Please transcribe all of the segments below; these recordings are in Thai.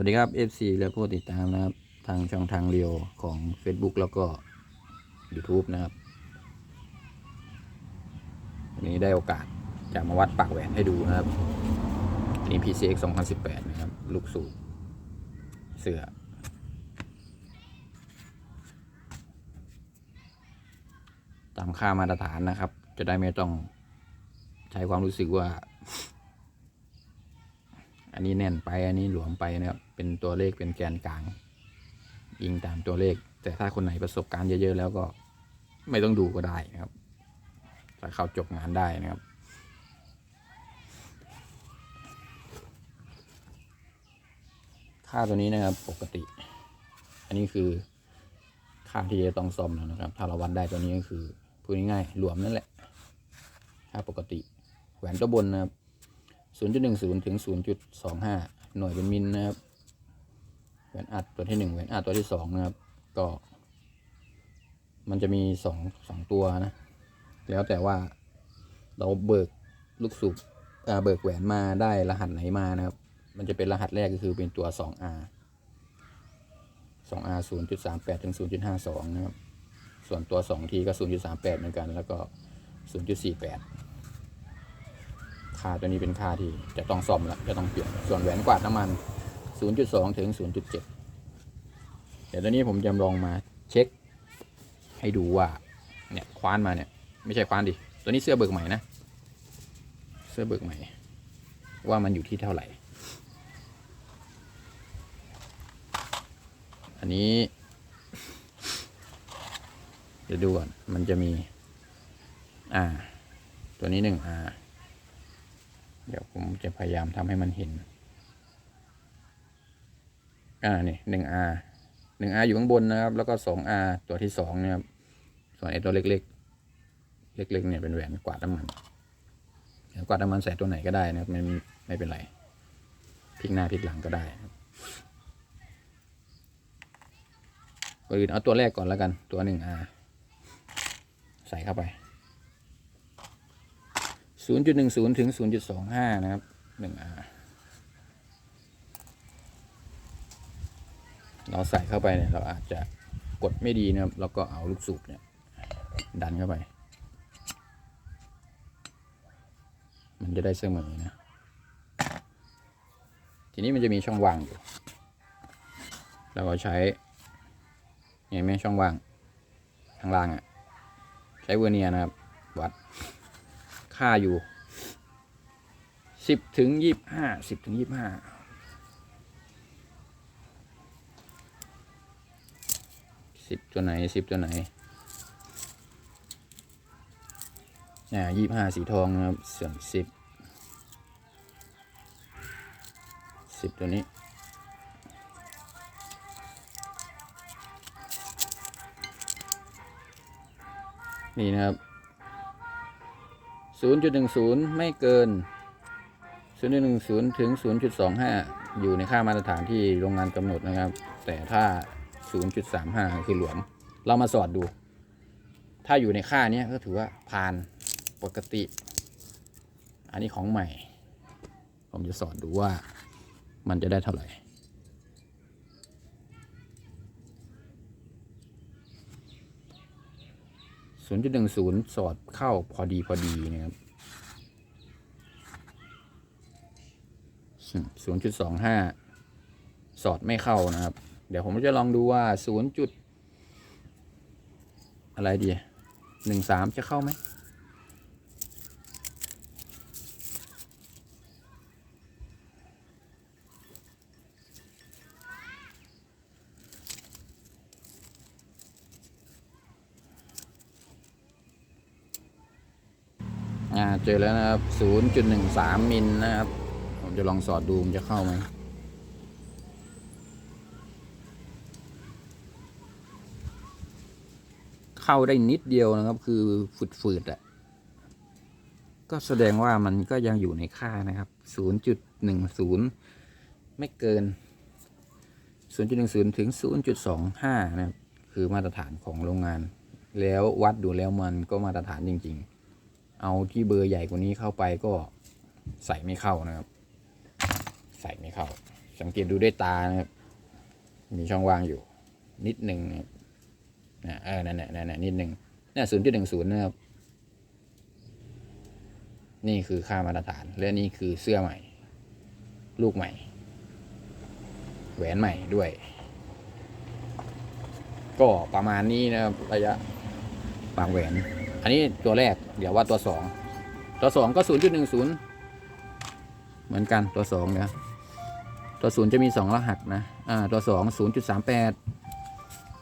วัสดีครับ FC และผู้ติดตามนะครับ ทางช่องทางเรียวของ Facebook แล้วก็ YouTube นะครับ วันนี้ได้โอกาสจะมาวัดปากแหวนให้ดูนะครับนนี้ PCX 2018 นะครับ ลูกสูบเสือตามค่ามาตรฐานนะครับ จะได้ไม่ต้องใช้ความรู้สึกว่า อันนี้แน่นไปอันนี้หลวมไปนะครับ เป็นตัวเลขเป็นแกนกลาง ยิงตามตัวเลข แต่ถ้าคนไหนประสบการณ์เยอะ ๆ แล้วก็ไม่ต้องดูก็ได้นะครับถ้าเข้าจบงานได้นะครับค่าตัวนี้นะครับปกติ อันนี้คือค่าที่จะต้องซ่อมแล้วนะครับ ถ้าเราวัดได้ตัวนี้ก็คือพูดง่ายๆหลวมนั่นแหละ ค่าปกติแหวนตัวบนนะครับ 0.10 ถึง 0.25 หน่วยเป็นมิลนะครับ แหวนอัดตัวที่หนึ่งแหวนอัดตัวที่สองนะครับ ก็ มันจะมีสองสองตัวนะ แล้วแต่ว่าเราเบิกลูกสูบเบิกแหวนมาได้รหัสไหนมานะครับ มันจะเป็นรหัสแรกก็คือเป็นตัว 2R 2R 0.38ถึง0.52 นะครับ ส่วนตัว2ทีก็ 0.38 เหมือนกัน แล้วก็ 0.48 ค่าตัวนี้เป็นค่าที่จะต้องซ่อมแล้วจะต้องเปลี่ยน ส่วนแหวนกวาดน้ำมัน 0.2 ถึง 0.7 เดี๋ยวตัวนี้ผมจะลองมาเช็คให้ดูว่า เนี่ยคว้านมาเนี่ย ไม่ใช่คว้านดิ ตัวนี้เสื้อเบิกใหม่นะ เสื้อเบิกใหม่ ว่ามันอยู่ที่เท่าไหร่ อันนี้เดี๋ยวดูก่อน มันจะมี อ่า ตัวนี้หนึ่งอ่า เดี๋ยวผมจะพยายามทำให้มันเห็น อ่านี่หนึ่ง R หนึ่ง R อยู่ข้างบนนะครับ แล้วก็สอง R ตัวที่สองเนี่ยครับ ส่วนไอ้ตัวเล็กๆ เล็กๆเนี่ยเป็นแหวนกวาดน้ำมันแหวนกวาดน้ำมันใส่ตัวไหนก็ได้นะครับไม่ไม่เป็นไรพลิกหน้าพลิกหลังก็ได้ก่อนอื่นเอาตัวแรกก่อนแล้วกัน ตัวหนึ่ง R ใส่เข้าไป 0.10 ถึง 0.25 นะครับ 1R เราใส่เข้าไปเนี่ยเราอาจจะกดไม่ดีนะครับแล้วก็เอาลูกสูบเนี่ยดันเข้าไป มันจะได้เสมอนะ ทีนี้มันจะมีช่องว่างอยู่เราก็ใช้เห็นไหมช่องว่างข้างล่างอะ่ะ ใช้เวอร์เนียนะครับ วัดค่าอยู่สิบถึงยี่บห้าสิบถึงยี่บห้า สิบตัวไหนสิบตัวไหนอ่ายี่ห้าสีทองนะครับส่วนสิบสิบตัวนี้นี่นะครับ 0.10 ไม่เกิน 0.10 ถึง 0.25 อยู่ในค่ามาตรฐานที่โรงงานกำหนดนะครับ แต่ถ้า 0.35 คือหลวม เรามาสอดดู ถ้าอยู่ในค่านี้ก็ถือว่าผ่านปกติ อันนี้ของใหม่ ผมจะสอดดูว่ามันจะได้เท่าไหร่0.10สอดเข้าพอดีพอดีนะครับ0.25สอดไม่เข้านะครับ เดี๋ยวผมจะลองดูว่า 0. จุดอะไรดี13จะเข้าไหมอ่าเจอแล้วนะครับ 0.13 มิลนะครับ ผมจะลองสอดดูมันจะเข้าไหม เข้าได้นิดเดียวนะครับ คือฝืดๆอะ่ะก็แสดงว่ามันก็ยังอยู่ในค่านะครับ 0.10 ไม่เกิน 0.10 ถึง 0.25 นะครับ คือมาตรฐานของโรงงาน แล้ววัดดูแล้วมันก็มาตรฐานจริง ๆ เอาที่เบอร์ใหญ่กว่านี้เข้าไปก็ใส่ไม่เข้านะครับ ใส่ไม่เข้า สังเกตดูด้วยตานะครับ มีช่องว่างอยู่ นิดหนึ่งนะครับ นะเออนั่นแหละนั่นแหละนิดหนึ่งนี่ศูนย์จุดหนึ่งศูนย์นะครับ นี่คือค่ามาตรฐาน และนี่คือเสื้อใหม่ ลูกใหม่ แหวนใหม่ด้วย ก็ประมาณนี้นะครับระยะปากแหวน อันนี้ตัวแรก เดี๋ยวว่าตัวสอง ตัวสองก็ศูนย์จุดหนึ่งศูนย์เหมือนกันตัวสองเนี่ยตัวศูนย์จะมีสองรหัสนะ อ่า ตัวสองศูนย์จุดสามแปด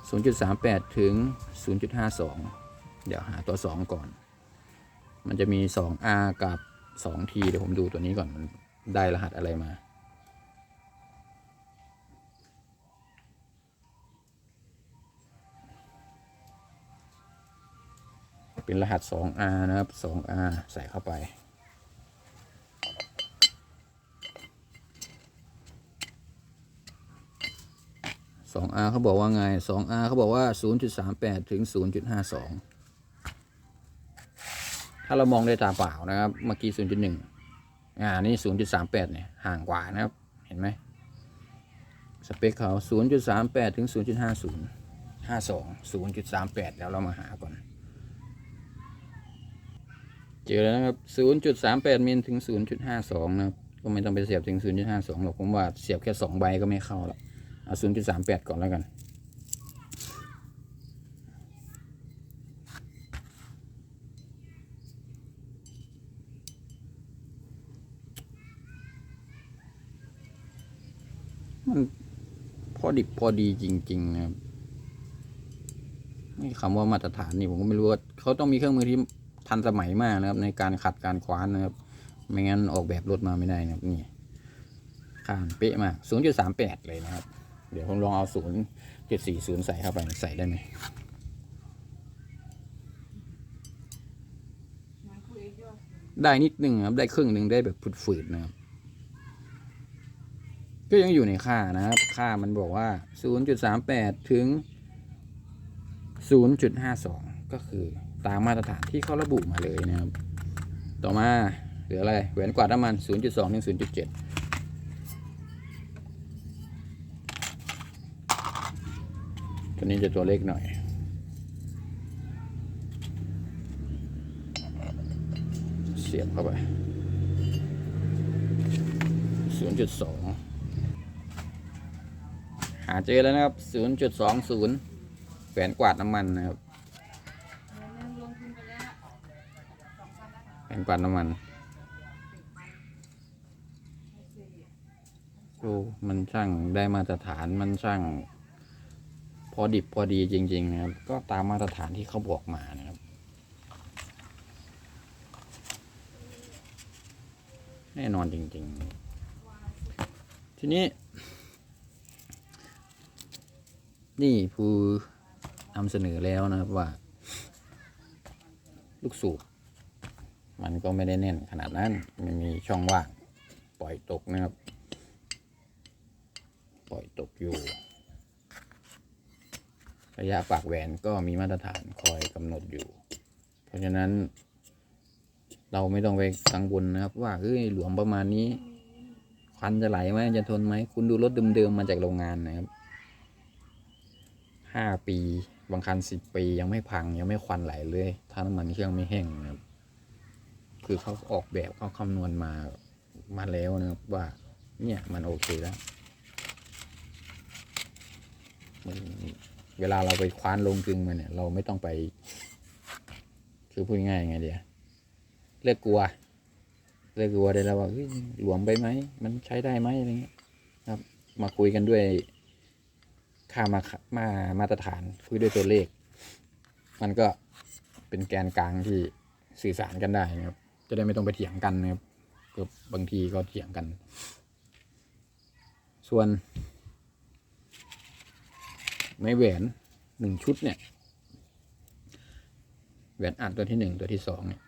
ศูนย์จุดสามแปดถึงศูนย์จุดห้าสองเดี๋ยวหาตัวสองก่อน มันจะมีสอง R กับสอง T เดี๋ยวผมดูตัวนี้ก่อนมันได้รหัสอะไรมาเป็นรหัส 2R นะครับ 2R ใส่เข้าไป 2R เขาบอกว่าไง 2R เขาบอกว่า 0.38 ถึง 0.52 ถ้าเรามองด้วยตาเปล่านะครับ เมื่อกี้ 0.1 อ่า นี่ 0.38 เนี่ย ห่างกว่านะครับ เห็นไหม สเปคเขา 0.38 ถึง 0.50 52 0.38 แล้วเรามาหาก่อน เจอแล้วนะครับ 0.38 มิลถึง 0.52 นะครับ ก็ไม่ต้องไปเสียบถึง 0.52 หรอก ผมว่าเสียบแค่ 2 ใบก็ไม่เข้าแล้ว เอา0.38ก่อนแล้วกัน มันพอดิบพอดีจริง ๆ นะครับนี่คำว่ามาตรฐานนี่ผมก็ไม่รู้ว่าเขาต้องมีเครื่องมือที่ทันสมัยมากนะครับ ในการขัดการคว้านนะครับ ไม่งั้นออกแบบรถมาไม่ได้นะครับนี่ข้างเป๊ะมาก 0.38 เลยนะครับ ดี๋ยวผมลองเอา0.40ใส่เข้าไปใส่ได้ไหมได้นิดหนึ่งครับ ได้ครึ่งหนึ่งได้แบบฝืดๆนะครับ ก็ยังอยู่ในค่านะครับ ค่ามันบอกว่า 0.38 ถึง 0.52 ก็คือตามมาตรฐานที่เขาระบุมาเลยนะครับ ต่อมาเหลืออะไรแหวนกวาดน้ำมัน 0.2 ถึง 0.7 ตัวนี้จะตัวเล็กหน่อย เสียบเข้าไป 0.2 หาเจอแล้วนะครับ 0.20แหวนกวาดน้ำมันนะครับแหวนกวาดน้ำมันโอ้มันช่างได้มาตรฐานมันช่าง พอดิบพอดีจริง ๆ นะครับ ก็ตามมาตรฐานที่เขาบอกมานะครับแน่นอนจริง ๆ ทีนี้ นี่ผู้นำเสนอแล้วนะครับว่า ลูกสูบมันก็ไม่ได้แน่นขนาดนั้น มันมีช่องว่าง ปล่อยตกนะครับ ปล่อยตกอยู่ ระยะปากแหวนก็มีมาตรฐานคอยกำหนดอยู่ เพราะฉะนั้น เราไม่ต้องไปกังวลนะครับ ว่าเฮ้ยหลวมประมาณนี้ ควันจะไหลไหมจะทนไหม คุณดูรถเดิมๆมาจากโรงงานนะครับห้าปีบางคันสิบปียังไม่พังยังไม่ควันไหลเลยถ้าน้ำมันเครื่องไม่แห้งนะครับ คือเขาออกแบบเขาคำนวณมามาแล้วนะครับว่า เนี่ยมันโอเคแล้วมัน เวลาเราไปคว้านลงกึงมันเนี่ย เราไม่ต้องไป คือพูดง่ายๆไงเดียเลิกกลัว เลิกกลัวได้แล้วว่าเฮ้ยหลวมไปไหม มันใช้ได้ไหมอะไรเงี้ยครับ มาคุยกันด้วยค่ามามามาตรฐานคุยด้วยตัวเลข มันก็เป็นแกนกลางที่สื่อสารกันได้นะครับ จะได้ไม่ต้องไปเถียงกันนะครับก็บางทีก็เถียงกัน ส่วน ในแหวนหนึ่งชุดเนี่ย แหวนอัดตัวที่หนึ่งตัวที่สองเนี่ย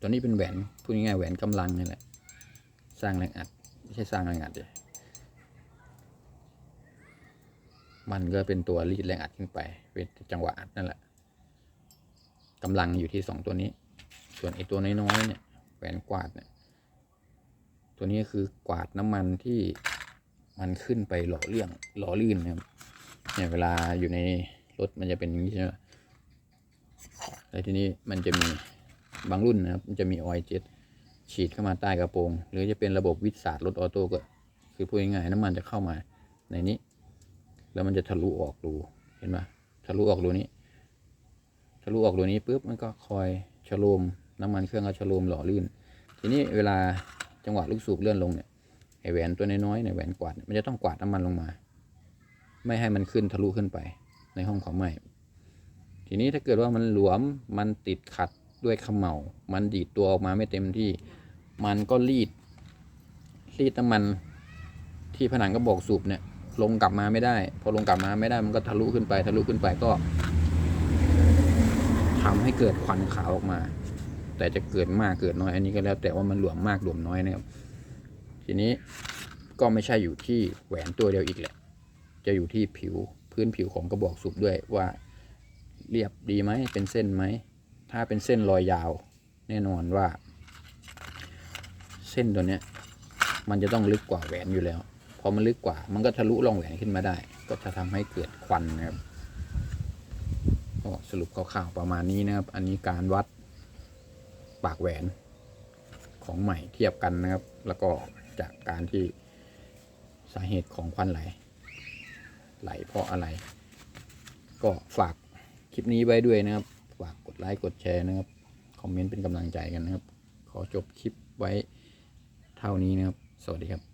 ตัวนี้เป็นแหวนพูดง่ายๆแหวนกำลังนี่แหละ สร้างแรงอัดไม่ใช่สร้างแรงอัดเลยมันก็เป็นตัวรีดแรงอัดขึ้นไป เป็นจังหวะอัดนั่นแหละกำลังอยู่ที่สองตัวนี้ ส่วนไอ้ตัวน้อยๆเนี่ยแหวนกวาดเนี่ย ตัวนี้คือกวาดน้ำมันที่มันขึ้นไปหล่อเรื่องหล่อลื่นนะครับ เนี่ยเวลาอยู่ในรถมันจะเป็นอย่างนี้ใช่ไหมแล้วทีนี้มันจะมีบางรุ่นนะครับ มันจะมีออยล์เจ็ตฉีดเข้ามาใต้กระโปรง หรือจะเป็นระบบวิดสาดรถออโต้ก็ คือพูดง่ายๆน้ำมันจะเข้ามาในนี้ แล้วมันจะทะลุออกรูเห็นปะทะลุออกรูนี้ ทะลุออกรูนี้ปุ๊บมันก็คอยชะโลมน้ำมันเครื่องก็ชะโลมหล่อลื่น ทีนี้เวลาจังหวะลูกสูบเลื่อนลงเนี่ยไอแหวนตัวน้อยๆเนี่ยแหวนกวาดมันจะต้องกวาดน้ำมันลงมา ไม่ให้มันขึ้นทะลุขึ้นไปในห้องเผาไหม้ทีนี้ถ้าเกิดว่ามันหลวมมันติดขัดด้วยเขมเหลามันดีดตัวออกมาไม่เต็มที่ มันก็รีด รีดน้ำมันที่ผนังกระบอกสูบเนี่ย ลงกลับมาไม่ได้ พอลงกลับมาไม่ได้มันก็ทะลุขึ้นไป ทะลุขึ้นไปก็ทำให้เกิดควันขาวออกมา แต่จะเกิดมากเกิดน้อยอันนี้ก็แล้ว แต่ว่ามันหลวมมากหลวมน้อยนะครับ ทีนี้ก็ไม่ใช่อยู่ที่แหวนตัวเดียวอีกแหละ จะอยู่ที่ผิวพื้นผิวของกระบอกสูบด้วยว่าเรียบดีไหมเป็นเส้นไหม ถ้าเป็นเส้นรอยยาว แน่นอนว่า เส้นตัวเนี้ยมันจะต้องลึกกว่าแหวนอยู่แล้ว พอมันลึกกว่า มันก็ทะลุร่องแหวนขึ้นมาได้ ก็จะทำให้เกิดควันนะครับก็สรุปคร่าวๆประมาณนี้นะครับ อันนี้การวัดปากแหวนของใหม่เทียบกันนะครับ แล้วก็จากการที่สาเหตุของควันไหล ไหลเพราะอะไร ก็ฝากคลิปนี้ไว้ด้วยนะครับ ฝากกดไลค์กดแชร์นะครับ คอมเมนต์เป็นกำลังใจกันนะครับ ขอจบคลิปไว้เท่านี้นะครับ สวัสดีครับ